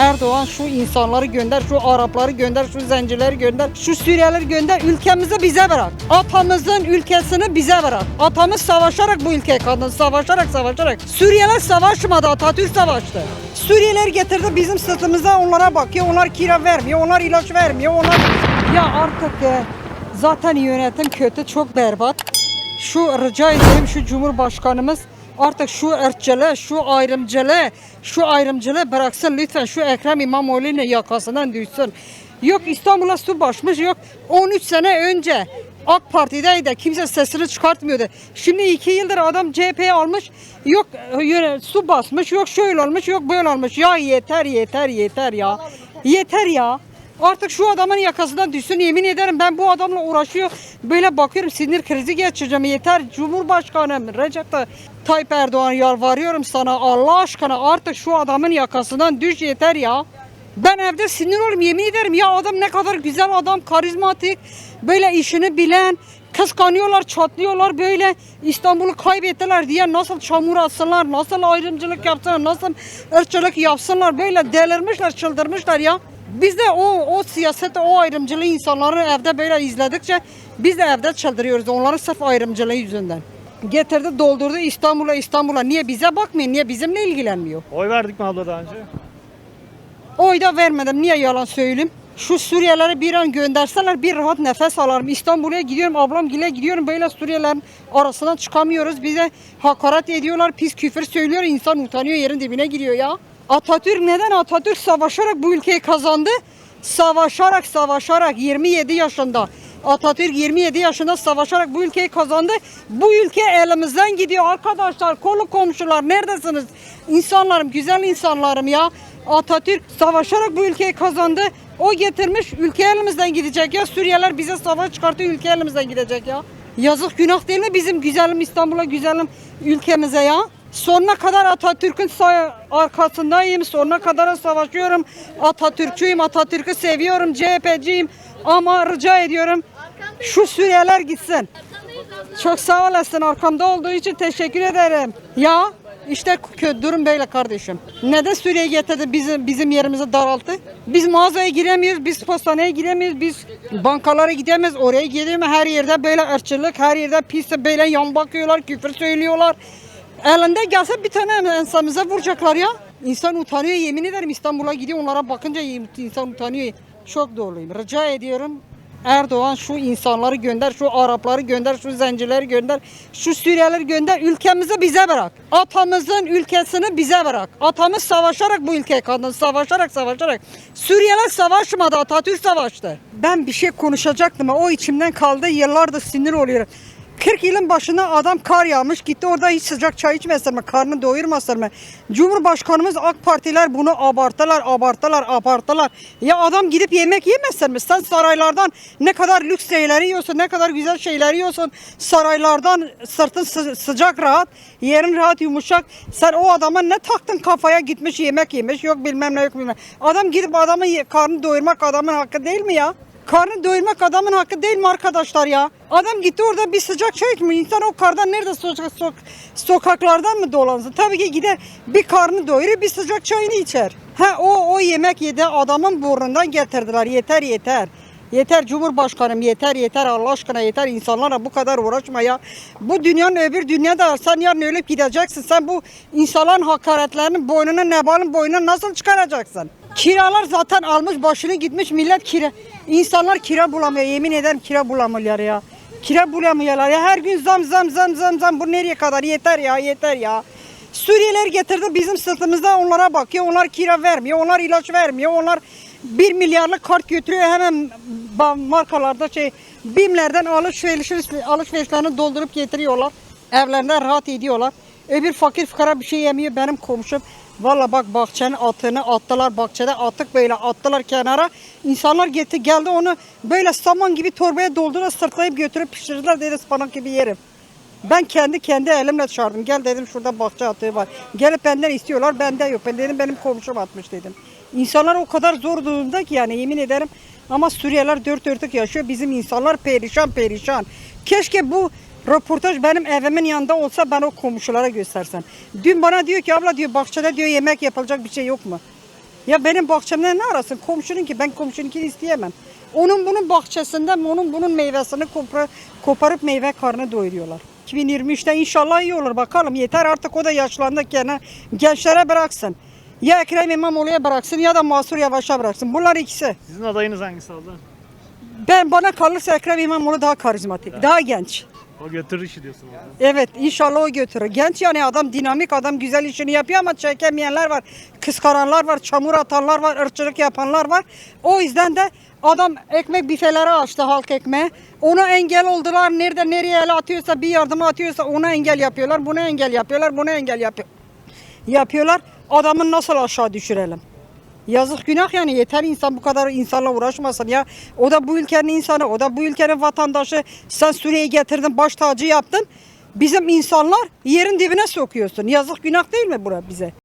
Erdoğan şu insanları gönder, şu Arapları gönder, şu zencileri gönder, şu Suriyelileri gönder, ülkemizi bize bırak. Atamızın ülkesini bize bırak. Atamız savaşarak bu ülkeyi kazandı, savaşarak savaşarak. Suriyeliler savaşmadı, Atatürk savaştı. Suriyeliler getirdi bizim sırtımıza onlara bakıyor, onlar kira vermiyor, onlar ilaç vermiyor, onlar... Ya artık e, zaten yönetim kötü, çok berbat. Şu rica ederim şu Cumhurbaşkanımız artık şu ırkçılığı, şu ayrımcılığı, şu ayrımcılığı bıraksın lütfen. Şu Ekrem İmamoğlu'nun yakasından düşsün. Yok İstanbul'a su başmış, yok 13 sene önce AK Parti'deydi. Kimse sesini çıkartmıyordu. Şimdi iki yıldır adam CHP'ye almış. Yok su basmış, yok şöyle olmuş, yok böyle olmuş. Ya yeter, yeter, yeter ya. Yeter ya. Artık şu adamın yakasından düşsün yemin ederim ben bu adamla uğraşıyor. Böyle bakıyorum sinir krizi geçireceğim yeter. Cumhurbaşkanım Recep Tayyip Erdoğan yalvarıyorum sana Allah aşkına artık şu adamın yakasından düş yeter ya. Ben evde sinir olurum yemin ederim ya adam ne kadar güzel adam karizmatik böyle işini bilen kıskanıyorlar çatlıyorlar böyle İstanbul'u kaybettiler diye nasıl çamur atsınlar nasıl ayrımcılık yapsınlar nasıl ırkçılık yapsınlar böyle delirmişler çıldırmışlar ya. Biz de o o siyaset o ayrımcılığı insanları evde böyle izledikçe biz de evde çıldırıyoruz onların sırf ayrımcılığı yüzünden. Getirdi doldurdu İstanbul'a İstanbul'a niye bize bakmıyor niye bizimle ilgilenmiyor? Oy verdik mi abla daha önce? Oy da vermedim. Niye yalan söyleyeyim? Şu Suriyelileri bir an gönderseler bir rahat nefes alırım. İstanbul'a gidiyorum, ablam gile gidiyorum. Böyle Suriyelilerin arasından çıkamıyoruz. Bize hakaret ediyorlar, pis küfür söylüyor. İnsan utanıyor, yerin dibine giriyor ya. Atatürk neden? Atatürk savaşarak bu ülkeyi kazandı. Savaşarak, savaşarak 27 yaşında. Atatürk 27 yaşında savaşarak bu ülkeyi kazandı. Bu ülke elimizden gidiyor arkadaşlar. Kolu komşular neredesiniz? İnsanlarım, güzel insanlarım ya. Atatürk savaşarak bu ülkeyi kazandı. O getirmiş ülke elimizden gidecek ya. Suriyeliler bize savaş çıkartıyor ülke elimizden gidecek ya. Yazık günah değil mi bizim güzelim İstanbul'a güzelim ülkemize ya? Sonuna kadar Atatürk'ün arkasındayım. Sonuna kadar savaşıyorum. Atatürkçüyüm. Atatürk'ü seviyorum. CHP'ciyim. Ama rica ediyorum şu Suriyeliler gitsin. Çok sağ olasın arkamda olduğu için teşekkür ederim. Ya işte durum böyle kardeşim. Neden Suriye getirdi bizim bizim yerimizi daralttı? Biz mağazaya giremiyoruz, biz postaneye giremiyoruz, biz bankalara gidemiyoruz, oraya gidemiyoruz. Her yerde böyle ırkçılık, her yerde pis böyle yan bakıyorlar, küfür söylüyorlar. Elinde gelse bir tane insanımıza vuracaklar ya. İnsan utanıyor yemin ederim İstanbul'a gidiyor onlara bakınca insan utanıyor. Çok doğruyum. Rica ediyorum Erdoğan şu insanları gönder, şu Arapları gönder, şu zencileri gönder, şu Suriyelileri gönder, ülkemizi bize bırak. Atamızın ülkesini bize bırak. Atamız savaşarak bu ülkeyi kazandı, savaşarak savaşarak. Suriyeliler savaşmadı, Atatürk savaştı. Ben bir şey konuşacaktım ama o içimden kaldı, yıllardır sinir oluyorum. 40 yılın başına adam kar yağmış gitti orada hiç sıcak çay içmesin mi? Karnını doyurmasın mı? Cumhurbaşkanımız AK Partiler bunu abarttılar, abarttılar, abarttılar. Ya adam gidip yemek yemezsen mi? Sen saraylardan ne kadar lüks şeyler yiyorsun, ne kadar güzel şeyler yiyorsun. Saraylardan sırtın sı- sıcak rahat, yerin rahat yumuşak. Sen o adama ne taktın kafaya gitmiş yemek yemiş yok bilmem ne yok bilmem. Adam gidip adamın karnını doyurmak adamın hakkı değil mi ya? Karnı doyurmak adamın hakkı değil mi arkadaşlar ya? Adam gitti orada bir sıcak çay içmiyor. İnsan o kardan nerede sokak, sok- sokaklardan mı dolansın? Tabii ki gider bir karnı doyurur bir sıcak çayını içer. Ha o o yemek yedi adamın burnundan getirdiler. Yeter yeter. Yeter Cumhurbaşkanım yeter yeter Allah aşkına yeter insanlara bu kadar uğraşma ya. Bu dünyanın öbür dünyada sen yarın ölüp gideceksin. Sen bu insanların hakaretlerinin boynunu nebalın boynunu nasıl çıkaracaksın? Kiralar zaten almış başını gitmiş millet kira. İnsanlar kira bulamıyor yemin ederim kira bulamıyorlar ya. Kira bulamıyorlar ya her gün zam zam zam zam zam bu nereye kadar yeter ya yeter ya. Suriyeliler getirdi bizim sırtımızda onlara bakıyor. Onlar kira vermiyor, onlar ilaç vermiyor, onlar bir milyarlık kart götürüyor hemen markalarda şey BİM'lerden alışveriş, alışverişlerini doldurup getiriyorlar. Evlerinden rahat ediyorlar. Öbür fakir fukara bir şey yemiyor benim komşum. Valla bak bahçenin atını attılar bahçede attık böyle attılar kenara. İnsanlar gitti geldi onu böyle saman gibi torbaya doldurup sırtlayıp götürüp pişirdiler dedi ıspanak gibi yerim. Ben kendi kendi elimle çağırdım. Gel dedim şurada bahçe atığı var. Gelip benden istiyorlar. Bende yok. Ben dedim benim komşum atmış dedim. İnsanlar o kadar zor durumda ki yani yemin ederim. Ama Suriyeliler dört dörtlük yaşıyor. Bizim insanlar perişan perişan. Keşke bu röportaj benim evimin yanında olsa ben o komşulara göstersem. Dün bana diyor ki abla diyor bahçede diyor yemek yapılacak bir şey yok mu? Ya benim bahçemden ne arasın? Komşunun ki ben komşununkini isteyemem. Onun bunun bahçesinden onun bunun meyvesini kopar, koparıp meyve karnı doyuruyorlar. 2023'te inşallah iyi olur bakalım. Yeter artık o da yaşlandı gene. Gençlere bıraksın. Ya Ekrem İmamoğlu'ya bıraksın ya da Mansur Yavaş'a bıraksın. Bunlar ikisi. Sizin adayınız hangisi abla? Ben bana kalırsa Ekrem İmamoğlu daha karizmatik, daha genç. O götürür işi diyorsun abla. Evet inşallah o götürür. Genç yani adam dinamik adam güzel işini yapıyor ama çekemeyenler var. Kıskaranlar var, çamur atanlar var, ırkçılık yapanlar var. O yüzden de adam ekmek büfeleri açtı halk ekmeği. Ona engel oldular. Nerede nereye el atıyorsa bir yardıma atıyorsa ona engel yapıyorlar. Buna engel yapıyorlar. Buna engel yapıyor. Yapıyorlar. Adamı nasıl aşağı düşürelim? Yazık günah yani yeter insan bu kadar insanla uğraşmasın ya. O da bu ülkenin insanı, o da bu ülkenin vatandaşı. Sen Suriye'yi getirdin, baş tacı yaptın. Bizim insanlar yerin dibine sokuyorsun. Yazık günah değil mi bura bize?